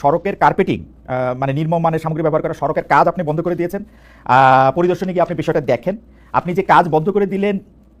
সড়কের কার্পেটিং মানে নির্মম মানের সামগ্রী ব্যবহার করা সড়কের কাজ আপনি বন্ধ করে দিয়েছেন। পরিদর্শনে গিয়ে আপনি বিষয়টা দেখেন। আপনি যে কাজ বন্ধ করে দিলেন,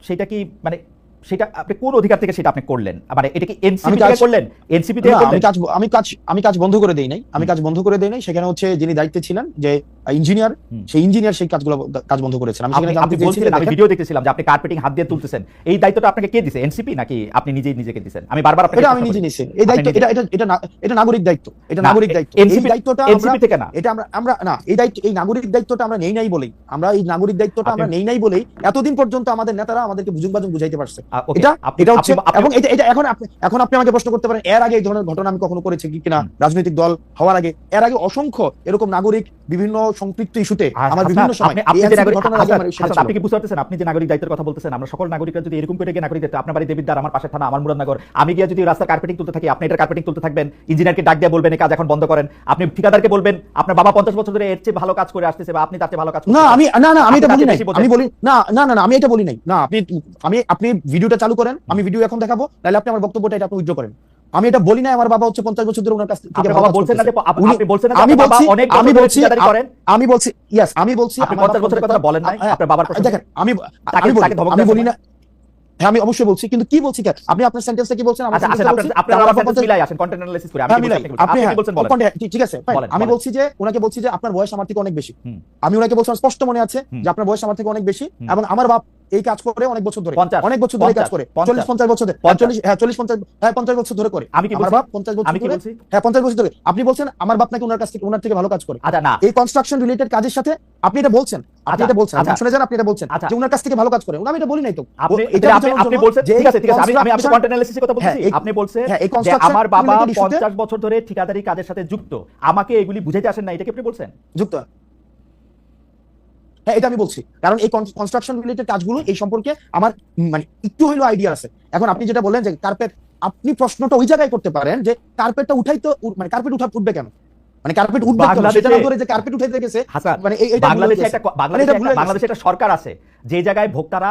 সেটা কি মানে সেটা আপনি কোন অধিকার থেকে সেটা আপনি করলেন? মানে এটা কি এনসিপি থেকে করলেন? এনসিপি থেকে আমি কাজ আমি কাজ আমি কাজ বন্ধ করে দেই নাই। আমি কাজ বন্ধ করে দেই নাই। সেখানে হচ্ছে যিনি দায়িত্বে ছিলেন যে ইঞ্জিনিয়ার সেই ইঞ্জিনিয়ার সেই কাজগুলো কাজ বন্ধ করেছেন। আমি সেখানে আপনি জানতে চেয়েছি বলছিলেন আমি ভিডিও দেখতেছিলাম যে আপনি কার্পেটিং হাত দিয়ে তুলতেছেন। এই দায়িত্বটা আপনাকে কে দিছে? এনসিপি নাকি আপনি নিজেই নিজেকে দিছেন? আমি বারবার আপনাকে এটা আমি নিজে। নিছি। এই দায়িত্ব এটা এটা এটা না- এটা নাগরিক দায়িত্ব। এটা নাগরিক দায়িত্ব। এই দায়িত্বটা এনসিপি থেকে না। এটা আমরা আমরা না এই দায়িত্ব এই নাগরিক দায়িত্বটা আমরা নেই নাই বলেই। আমরা এই নাগরিক দায়িত্বটা আমরা নেই নাই বলেই এতদিন পর্যন্ত আমাদের নেতারা আমাদেরকে বুঝুং বাজুং বুঝাইতে পারছে। এটা এটা হচ্ছে আপনি- আপনি- এবং এটা এটা এখন আপনি এখন আপনি আমাকে প্রশ্ন করতে পারেন এর আগে এই ধরনের ঘটনা আমি কখনো করেছি কি কিনা রাজনৈতিক দল হওয়ার আগে? এর আগে অসংখ্য এরকম নাগরিক বিভিন্ন সম্পৃক্ত ইস্যুতে আমার বিভিন্ন সময় আপনি- হাসান, আমার হাসান, ছিল। আপনি কি বুঝতে পারতেছেন আপনি যে নাগরিক দায়িত্বের কথা বলতেছেন আমরা সকল নাগরিকরা যদি এরকম করে গিয়ে নাগরিক দায়িত্ব আপনার বাড়ি আমার পাশে থানা আমার মুরাদনগর আমি গিয়ে যদি রাস্তা কার্পেটিং তুলতে থাকি আপনি এটা কার্পেটিং তুলতে থাকবেন ইঞ্জিনিয়ারকে ডাক দিয়ে বলবেন এই কাজ এখন বন্ধ করেন। আপনি ঠিকাদারকে বলবেন আপনার বাবা পঞ্চাশ বছর ধরে এর চেয়ে ভালো কাজ করে আসতেছে বা আপনি তার চেয়ে ভালো কাজ না আমি না না আমি এটা বলি নাই। আমি বলি না না না না আমি এটা বলি নাই। না আপনি আমি আপনি ভিডিওটা চালু করেন আমি ভিডিও এখন দেখাবো তাহলে আপনি আমার বক্তব্যটা এটা আপনি উইথড্র করেন। আমি এটা বলি না আমার বাবা হচ্ছে পঞ্চাশ বছর ধরে ওনার কাছ থেকে বাবা বলছেন না আপনি বলছেন না আমি বলছি অনেক আমি বলছি করেন। আমি বলছি ইয়েস আমি বলছি আপনি আমার পঞ্চাশ বাবা বছরের কথা বলেন হ্যাঁ, আপনার বাবার প্রশ্ন দেখেন আমি আমি বলি না হ্যাঁ আমি অবশ্যই বলছি কিন্তু কি বলছি? আপনি আপনার সেন্টেন্সটা কি বলছেন? আচ্ছা sentence-টা আপনার বলছি, আপনার আমার আমার বাবা sentence পঞ্চাশ- মিলাই আসেন কন্টেন্ট অ্যানালাইসিস করে আমি হ্যাঁ। বলছি। আপনি কি হ্যাঁ, বলছেন বলেন? ঠিক- ঠিক আছে আমি বলছি যে ওনাকে বলছি যে আপনার বয়স আমার থেকে অনেক বেশি। আমি ওনাকে বলছি স্পষ্ট মনে আছে যে আপনার বয়স আমার থেকে অনেক বেশি এবং আমার বাপ এই কাজ করে অনেক বছর ধরে। অনেক বছর ধরে কাজ করে। চল্লিশ পঞ্চাশ বছর ধরে। চল্লিশ হ্যাঁ চল্লিশ পঞ্চাশ হ্যাঁ পঞ্চাশ বছর ধরে করে। আমি কি আমার বাপ পঞ্চাশ বছর ধরে হ্যাঁ পঞ্চাশ বছর ধরে। আপনি বলছেন আমার বাপ নাকি ওনার কাছ থেকে ওনার থেকে ভালো কাজ করে। আচ্ছা না। এই কনস্ট্রাকশন রিলেটেড কাজের সাথে আপনি এটা বলছেন। আপনি আচ্ছা, এটা বলছেন। আপনি আচ্ছা। শুনে যান আপনি এটা বলছেন আচ্ছা। যে ওনার কাছ থেকে ভালো কাজ করে। আমি এটা বলি নাই তো। আপনি আপনি আপনি বলছেন ঠিক আছে ঠিক আছে। আমি আমি আপনার কন্টেন্ট অ্যানালিসিসের কথা হ্যাঁ, বলছি আপনি বলছেন হ্যাঁ, যে আমার বাবা related 50 বছর ধরে ঠিকাদারি কাজের সাথে যুক্ত। আমাকে এগুলি বুঝাইতে আসেন না। এটা কি আপনি বলছেন? যুক্ত। হ্যাঁ এটা আমি বলছি। কারণ এই কনস্ট্রাকশন রিলেটেড কাজগুলো এই সম্পর্কে আমার মানে একটু হইলেও আইডিয়া আছে। এখন আপনি যেটা বললেন যে কার্পেট আপনি প্রশ্নটা ওই জায়গায় করতে পারেন যে কার্পেটটা উঠাই তো মানে কার্পেট উঠা উঠবে কেন? মানে কার্পেট উঠবে সেটা না ধরে যে কার্পেট উঠাইতে গেছে। মানে বাংলাদেশে একটা মানে বাংলাদেশে একটা- সরকার আছে যে জায়গায় ভোক্তারা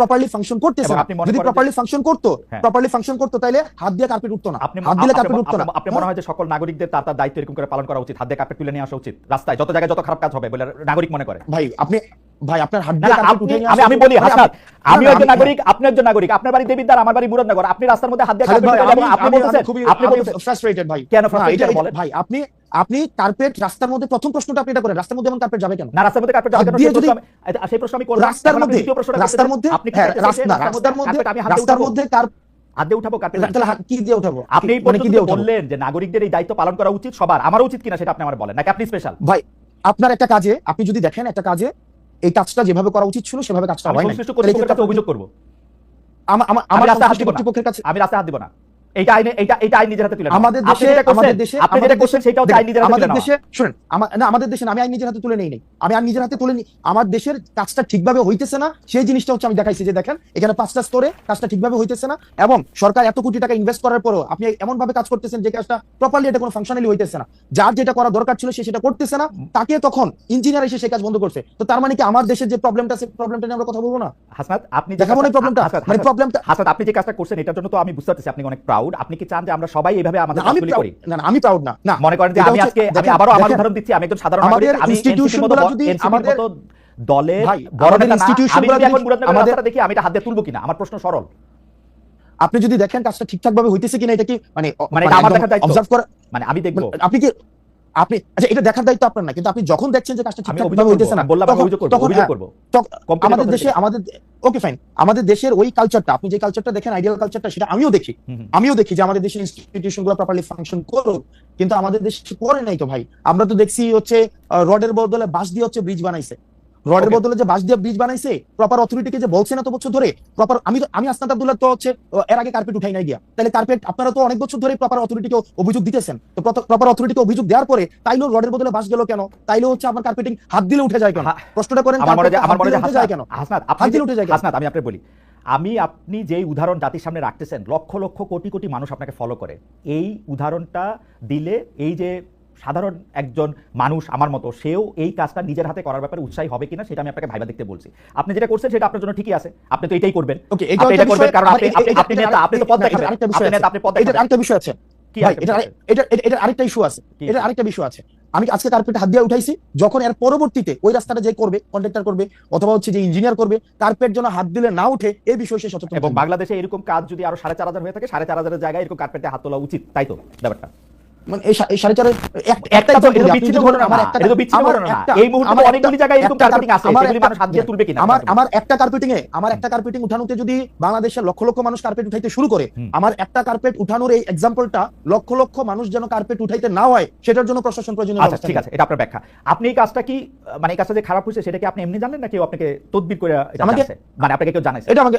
প্রপারলি ফাংশন করতেছে না। আপনি যদি প্রপারলি ফাংশন করতো হ্যাঁ। প্রপারলি ফাংশন করতো তাইলে হাত দিয়ে কার্পেট উঠতো না। আপনি হাত দিলে কার্পেট উঠতো না। আপনি মনে হয় যে সকল নাগরিকদের তার তার দায়িত্ব এরকম করে পালন করা উচিত। হাত দিয়ে কার্পেট তুলে নিয়ে আসা উচিত। রাস্তায় যত জায়গায় যত খারাপ কাজ হবে বলে নাগরিক মনে করে। ভাই আপনি ভাই আপনার হাত দিয়ে আপনি- আমি আমি বলি হাসান আমি একজন নাগরিক আপনি একজন নাগরিক। আপনার বাড়ি দেবিদ্বার আমার বাড়ি মুরাদনগর আপনি রাস্তার মধ্যে হাত দিয়ে আপনি বলতেছেন আপনি frustrated ভাই। কেন এটা- বলেন? ভাই আপনি আপনি কার্পেট রাস্তার মধ্যে প্রথম প্রশ্নটা আপনি এটা করেন। রাস্তার মধ্যে এমন কার্পেট যাবে কেন? না রাস্তার মধ্যে কার্পেট যাবে কেন? হাত সেই প্রশ্ন আমি- করব রাস্তার মধ্যে রাস্তার মধ্যে আপনি হ্যাঁ, রাস্তার রাস্তার মধ্যে মধ্যে আমি হাত রাস্তার উঠাবো? মধ্যে হাত কি দিয়ে উঠাবো? আপনি মানে কি দিয়ে বললেন যে নাগরিকদের এই দায়িত্ব পালন করা উচিত সবার আমারও উচিত কিনা সেটা আপনি আমার বলেন। নাকি আপনি স্পেশাল ভাই আপনার একটা কাজে আপনি যদি দেখেন একটা কাজে এই কাজটা যেভাবে করা উচিত ছিল সেভাবে কাজটা হয় না অভিযোগ করব। আমা- আমা- আমি রাস্তা রাস্তায় হাত দিব না। কর্তৃপক্ষের কাছে আমি রাস্তায় হাত দিব না এইটা আইনে এইটা এইটা আইন নিজের হাতে তুলে আমাদের দেশে আমাদের দেশে আপনি যেটা করছেন সেটাও আইন নিজের হাতে আমাদের দেশে শুনেন না আমাদের দেশে আমি আইন নিজের হাতে তুলে নেই নাই। আমি আইন নিজের হাতে তুলে নি আমার দেশের কাজটা ঠিকভাবে হইতেছে না সেই জিনিসটা হচ্ছে আমি দেখাইছি যে দেখেন এখানে পাঁচটা স্তরে কাজটা ঠিকভাবে হইতেছে না এবং সরকার এত কোটি টাকা ইনভেস্ট করার পরও আপনি এমন ভাবে কাজ করতেছেন যে কাজটা প্রপারলি এটা কোনো ফাংশনালি হইতেছে না। যার যেটা করা দরকার ছিল সে সেটা করতেছে না তাকে তখন ইঞ্জিনিয়ার এসে সেই কাজ বন্ধ করছে। তো তার মানে কি আমার দেশের যে প্রবলেমটা আছে প্রবলেমটা নিয়ে আমরা কথা বলব না? হাসনাত আপনি দেখাবো না প্রবলেমটা মানে প্রবলেমটা হাসনাত আপনি যে কাজটা করছেন এটার জন্য তো আমি বুঝতে পারতেছি আপনি অনেক প্রাউড আপনি কি চান যে আমরা সবাই এইভাবে আমাদের আমি করি? না না, আমি প্রাউড না। না মনে করেন যে আমি আজকে আমি আবারও আমার উদাহরণ দিচ্ছি আমি একজন সাধারণ নাগরিক আমি institution NCP মতো গুলো ব- যদি NCP আমাদের- মতো দলের ভাই, বড় আমাদের নেতা না, institution আমি গুলো যদি আমাদের- দেখি আমি এটা হাত দিয়ে তুলবো কিনা? আমার প্রশ্ন সরল। আপনি যদি দেখেন কাজটা ঠিকঠাক ভাবে হইতেছে কিনা এটা কি মানে মানে এটা আমার দেখার দায়িত্ব। অবজার্ভ করা মানে আমি দেখব। আপনি কি আপনি আচ্ছা এটা দেখার দায়িত্ব আপনার না কিন্তু আপনি যখন দেখছেন যে কাজটা ঠিকঠাক ভাবে হইতেছে না বললাম অভিযোগ করব অভিযোগ করব। আমাদের দেশে আমাদের ওকে ফাইন আমাদের দেশের ওই কালচারটা আপনি যে কালচারটা দেখেন আইডিয়াল কালচারটা সেটা আমিও দেখি। আমিও দেখি যে আমাদের দেশের ইনস্টিটিউশনগুলো প্রপারলি ফাংশন করুক। কিন্তু আমাদের দেশে করে নাই তো ভাই। আমরা তো দেখছি হচ্ছে রডের বদলে বাঁশ দিয়ে হচ্ছে ব্রিজ বানাইছে। রডের. বদলে যে বাঁশ দিয়ে ব্রিজ বানাইছে প্রপার অথরিটিকে যে বলছে না তো বছর ধরে প্রপার আমি তো আমি আসনাদ আব্দুল্লাহ তো হচ্ছে এর আগে কার্পেট উঠাই নাই গিয়া। তাহলে কার্পেট আপনারা তো অনেক বছর ধরে প্রপার অথরিটিকে অভিযোগ দিতেছেন। তো প্রপার অথরিটিকে অভিযোগ দেওয়ার পরে তাইলেও রডের বদলে বাঁশ গেল কেন? তাইলেও হচ্ছে আমার কার্পেটিং হাত দিলে উঠে যায় কেন? প্রশ্নটা করেন আমার মনে আমার মনে উঠে যায় কেন? হাসনাত হাত দিলে উঠে যায়? হাসনাত আমি আপনাকে বলি। আমি আপনি যেই উদাহরণ জাতির সামনে রাখতেছেন লক্ষ লক্ষ কোটি কোটি মানুষ আপনাকে ফলো করে। এই উদাহরণটা দিলে এই যে সাধারণ একজন মানুষ আমার মতো সেও এই কাজটা নিজের হাতে করার ব্যাপারে উৎসাহী হবে কিনা সেটা আমি আপনাকে ভাইবা দেখতে বলছি। আপনি যেটা করছেন সেটা আপনার জন্য ঠিকই আছে আপনি তো এটাই করবেন। এটা করবেন কারণ আপনি আপনি- আপনি নেতা আপনি তো পদ দেখাবেন। আরেকটা আপনি নেতা আছে। আপনি পদ দেখাবেন। আরেকটা বিষয় আছে। কি ভাই আরেকটা এটা বিষয়? এটা এটা এটা আরেকটা ইস্যু আছে। এটা আরেকটা বিষয় আছে। আমি আজকে কার্পেট হাত দিয়ে উঠাইছি যখন এর পরবর্তীতে ওই রাস্তাটা যে করবে কন্ট্রাক্টর করবে অথবা হচ্ছে যে ইঞ্জিনিয়ার করবে কার্পেট যেন হাত দিলে না উঠে এই বিষয়ে সে সচেতন এবং বাংলাদেশে এরকম কাজ যদি আরও সাড়ে চার হাজার হয়ে থাকে সাড়ে চার হাজারের জায়গায় এরকম কার্পেটে হাত তোলা উচিত তাই তো ব্যাপারটা? মানে এই সাড়ে চারের একটা তো এটা আপনি বিচ্ছিন্ন ঘটনা আমার একটা এটা বিচ্ছিন্ন ঘটনা এই মুহূর্তে অনেকগুলি জায়গায় এরকম কার্পেটিং আছে, সেগুলি মানুষ হাত দিয়ে তুলবে কিনা? আমার আমার একটা কার্পেটিং এ আমার একটা কার্পেটিং উঠানোতে যদি বাংলাদেশের লক্ষ লক্ষ মানুষ কার্পেট উঠাইতে শুরু করে আমার একটা কার্পেট উঠানোর এই এক্সাম্পলটা লক্ষ লক্ষ মানুষ যেন কার্পেট উঠাইতে না হয় সেটার জন্য প্রশাসন প্রয়োজনীয় আচ্ছা ঠিক আছে এটা আপনার ব্যাখ্যা। আপনি এই কাজটা কি মানে এই কাজটা যে খারাপ হয়েছে সেটা কি আপনি এমনি জানলেন না কেউ আপনাকে তদবির করে আমাকে- মানে আপনাকে কেউ জানাইছে? এটা আমাকে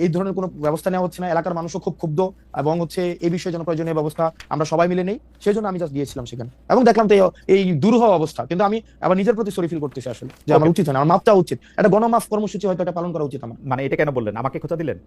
এই ধরনের কোনো ব্যবস্থা নেওয়া হচ্ছে না। এলাকার মানুষও খুব ক্ষুব্ধ এবং হচ্ছে এই বিষয়ে যেন প্রয়োজনীয় ব্যবস্থা আমরা সবাই মিলে নেই। সেই জন্য আমি জাস্ট গিয়েছিলাম সেখানে। এবং দেখলাম তো এই- দুরূহ অবস্থা। কিন্তু আমি আবার নিজের প্রতি সরি ফিল করতেছি আসলে যে আমার উচিত হয় না আমার মাপটা উচিত। একটা গণমাফ কর্মসূচি হয়তো এটা পালন করা উচিত আমার। মানে এটা কেন বললেন? আমাকে খোঁচা দিলেন?